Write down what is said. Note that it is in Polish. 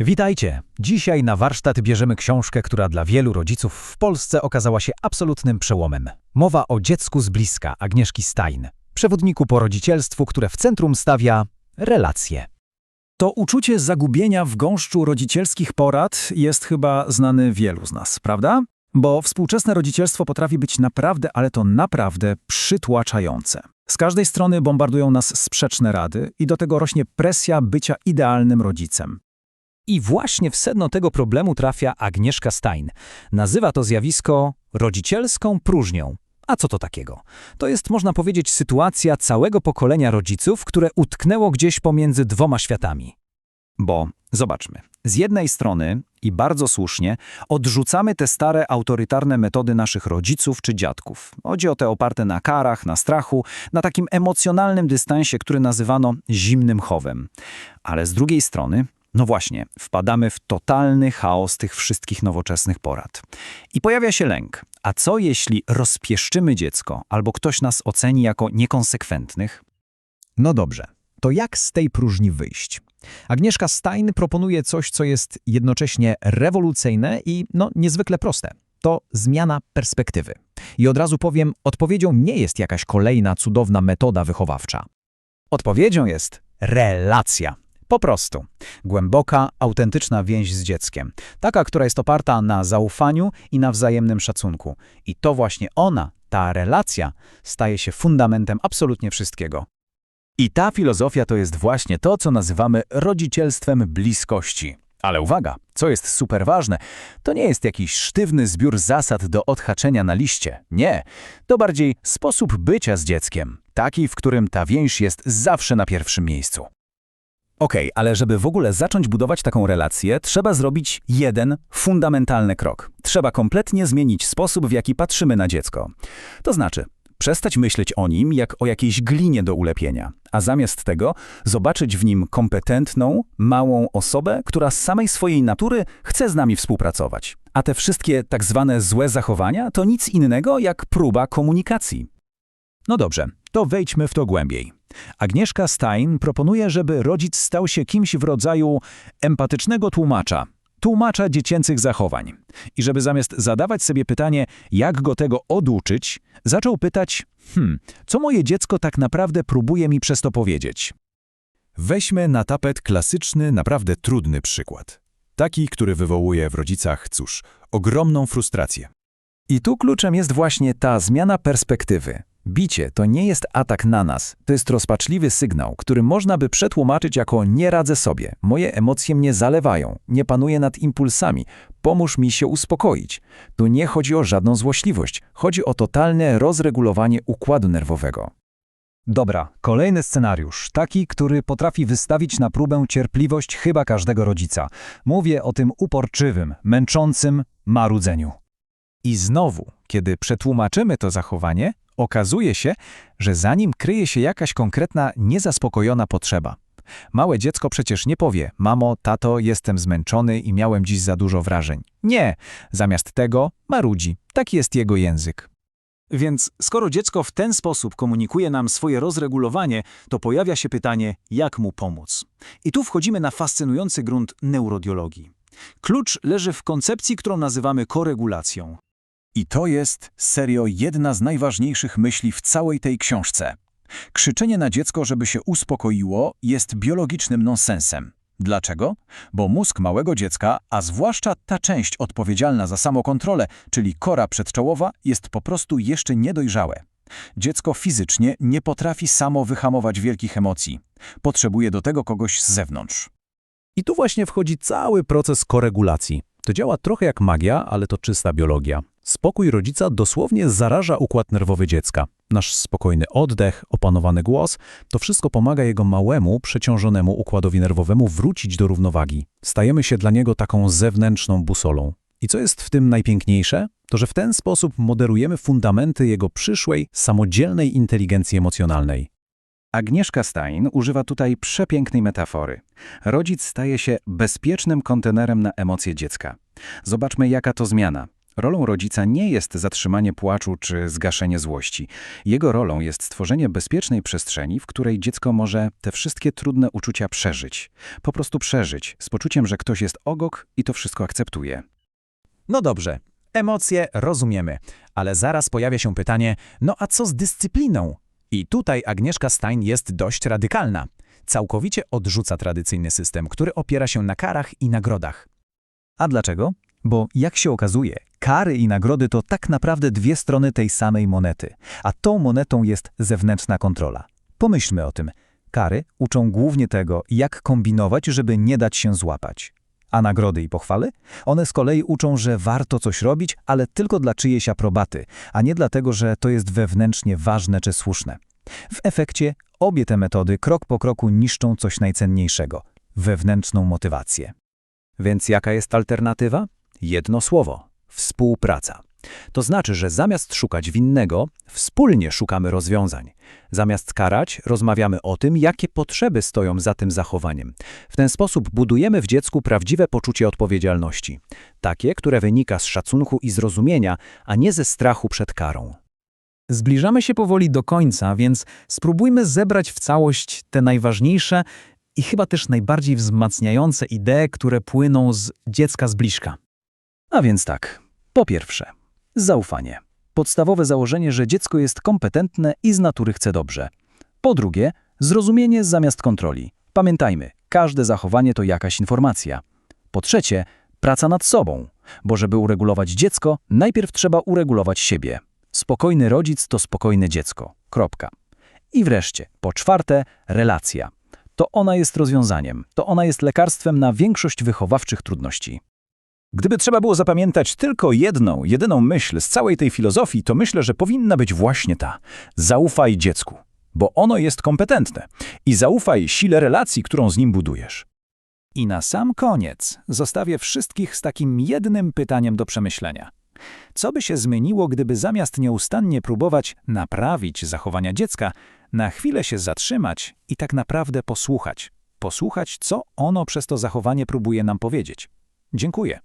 Witajcie! Dzisiaj na warsztat bierzemy książkę, która dla wielu rodziców w Polsce okazała się absolutnym przełomem. Mowa o dziecku z bliska Agnieszki Stein, przewodniku po rodzicielstwu, które w centrum stawia relacje. To uczucie zagubienia w gąszczu rodzicielskich porad jest chyba znane wielu z nas, prawda? Bo współczesne rodzicielstwo potrafi być naprawdę, ale to naprawdę przytłaczające. Z każdej strony bombardują nas sprzeczne rady i do tego rośnie presja bycia idealnym rodzicem. I właśnie w sedno tego problemu trafia Agnieszka Stein. Nazywa to zjawisko rodzicielską próżnią. A co to takiego? To jest, można powiedzieć, sytuacja całego pokolenia rodziców, które utknęło gdzieś pomiędzy dwoma światami. Bo, zobaczmy, z jednej strony, i bardzo słusznie, odrzucamy te stare autorytarne metody naszych rodziców czy dziadków. Chodzi o te oparte na karach, na strachu, na takim emocjonalnym dystansie, który nazywano zimnym chowem. Ale z drugiej strony, no właśnie, wpadamy w totalny chaos tych wszystkich nowoczesnych porad. I pojawia się lęk. A co jeśli rozpieszczymy dziecko, albo ktoś nas oceni jako niekonsekwentnych? No dobrze, to jak z tej próżni wyjść? Agnieszka Stein proponuje coś, co jest jednocześnie rewolucyjne i no, niezwykle proste. To zmiana perspektywy. I od razu powiem, odpowiedzią nie jest jakaś kolejna cudowna metoda wychowawcza. Odpowiedzią jest relacja. Po prostu. Głęboka, autentyczna więź z dzieckiem. Taka, która jest oparta na zaufaniu i na wzajemnym szacunku. I to właśnie ona, ta relacja, staje się fundamentem absolutnie wszystkiego. I ta filozofia to jest właśnie to, co nazywamy rodzicielstwem bliskości. Ale uwaga, co jest super ważne, to nie jest jakiś sztywny zbiór zasad do odhaczenia na liście. Nie, to bardziej sposób bycia z dzieckiem, taki, w którym ta więź jest zawsze na pierwszym miejscu. Okej, ale żeby w ogóle zacząć budować taką relację, trzeba zrobić jeden fundamentalny krok. Trzeba kompletnie zmienić sposób, w jaki patrzymy na dziecko. To znaczy, przestać myśleć o nim jak o jakiejś glinie do ulepienia, a zamiast tego zobaczyć w nim kompetentną, małą osobę, która z samej swojej natury chce z nami współpracować. A te wszystkie tak zwane złe zachowania to nic innego jak próba komunikacji. No dobrze, to wejdźmy w to głębiej. Agnieszka Stein proponuje, żeby rodzic stał się kimś w rodzaju empatycznego tłumacza, tłumacza dziecięcych zachowań. I żeby zamiast zadawać sobie pytanie, jak go tego oduczyć, zaczął pytać, hmm, co moje dziecko tak naprawdę próbuje mi przez to powiedzieć? Weźmy na tapet klasyczny, naprawdę trudny przykład. Taki, który wywołuje w rodzicach, cóż, ogromną frustrację. I tu kluczem jest właśnie ta zmiana perspektywy. Bicie to nie jest atak na nas, to jest rozpaczliwy sygnał, który można by przetłumaczyć jako nie radzę sobie, moje emocje mnie zalewają, nie panuję nad impulsami, pomóż mi się uspokoić. Tu nie chodzi o żadną złośliwość, chodzi o totalne rozregulowanie układu nerwowego. Dobra, kolejny scenariusz, taki, który potrafi wystawić na próbę cierpliwość chyba każdego rodzica. Mówię o tym uporczywym, męczącym marudzeniu. I znowu, kiedy przetłumaczymy to zachowanie, okazuje się, że za nim kryje się jakaś konkretna, niezaspokojona potrzeba. Małe dziecko przecież nie powie: Mamo, tato, jestem zmęczony i miałem dziś za dużo wrażeń. Nie, zamiast tego marudzi. Taki jest jego język. Więc skoro dziecko w ten sposób komunikuje nam swoje rozregulowanie, to pojawia się pytanie, jak mu pomóc. I tu wchodzimy na fascynujący grunt neurodiologii. Klucz leży w koncepcji, którą nazywamy koregulacją. I to jest, serio, jedna z najważniejszych myśli w całej tej książce. Krzyczenie na dziecko, żeby się uspokoiło, jest biologicznym nonsensem. Dlaczego? Bo mózg małego dziecka, a zwłaszcza ta część odpowiedzialna za samokontrolę, czyli kora przedczołowa, jest po prostu jeszcze niedojrzałe. Dziecko fizycznie nie potrafi samo wyhamować wielkich emocji. Potrzebuje do tego kogoś z zewnątrz. I tu właśnie wchodzi cały proces koregulacji. To działa trochę jak magia, ale to czysta biologia. Spokój rodzica dosłownie zaraża układ nerwowy dziecka. Nasz spokojny oddech, opanowany głos, to wszystko pomaga jego małemu, przeciążonemu układowi nerwowemu wrócić do równowagi. Stajemy się dla niego taką zewnętrzną busolą. I co jest w tym najpiękniejsze? To, że w ten sposób moderujemy fundamenty jego przyszłej, samodzielnej inteligencji emocjonalnej. Agnieszka Stein używa tutaj przepięknej metafory. Rodzic staje się bezpiecznym kontenerem na emocje dziecka. Zobaczmy, jaka to zmiana. Rolą rodzica nie jest zatrzymanie płaczu czy zgaszenie złości. Jego rolą jest stworzenie bezpiecznej przestrzeni, w której dziecko może te wszystkie trudne uczucia przeżyć. Po prostu przeżyć, z poczuciem, że ktoś jest ogok i to wszystko akceptuje. No dobrze, emocje rozumiemy, ale zaraz pojawia się pytanie, no a co z dyscypliną? I tutaj Agnieszka Stein jest dość radykalna. Całkowicie odrzuca tradycyjny system, który opiera się na karach i nagrodach. A dlaczego? Bo jak się okazuje, kary i nagrody to tak naprawdę dwie strony tej samej monety, a tą monetą jest zewnętrzna kontrola. Pomyślmy o tym. Kary uczą głównie tego, jak kombinować, żeby nie dać się złapać. A nagrody i pochwały? One z kolei uczą, że warto coś robić, ale tylko dla czyjejś aprobaty, a nie dlatego, że to jest wewnętrznie ważne czy słuszne. W efekcie obie te metody krok po kroku niszczą coś najcenniejszego wewnętrzną motywację. Więc jaka jest alternatywa? Jedno słowo współpraca. To znaczy, że zamiast szukać winnego, wspólnie szukamy rozwiązań. Zamiast karać, rozmawiamy o tym, jakie potrzeby stoją za tym zachowaniem. W ten sposób budujemy w dziecku prawdziwe poczucie odpowiedzialności. Takie, które wynika z szacunku i zrozumienia, a nie ze strachu przed karą. Zbliżamy się powoli do końca, więc spróbujmy zebrać w całość te najważniejsze i chyba też najbardziej wzmacniające idee, które płyną z dziecka z bliska. A więc tak, po pierwsze, zaufanie. Podstawowe założenie, że dziecko jest kompetentne i z natury chce dobrze. Po drugie, zrozumienie zamiast kontroli. Pamiętajmy, każde zachowanie to jakaś informacja. Po trzecie, praca nad sobą, bo żeby uregulować dziecko, najpierw trzeba uregulować siebie. Spokojny rodzic to spokojne dziecko. Kropka. I wreszcie, po czwarte, relacja. To ona jest rozwiązaniem, to ona jest lekarstwem na większość wychowawczych trudności. Gdyby trzeba było zapamiętać tylko jedną, jedyną myśl z całej tej filozofii, to myślę, że powinna być właśnie ta. Zaufaj dziecku, bo ono jest kompetentne i zaufaj sile relacji, którą z nim budujesz. I na sam koniec zostawię wszystkich z takim jednym pytaniem do przemyślenia. Co by się zmieniło, gdyby zamiast nieustannie próbować naprawić zachowania dziecka, na chwilę się zatrzymać i tak naprawdę posłuchać? Posłuchać, co ono przez to zachowanie próbuje nam powiedzieć. Dziękuję.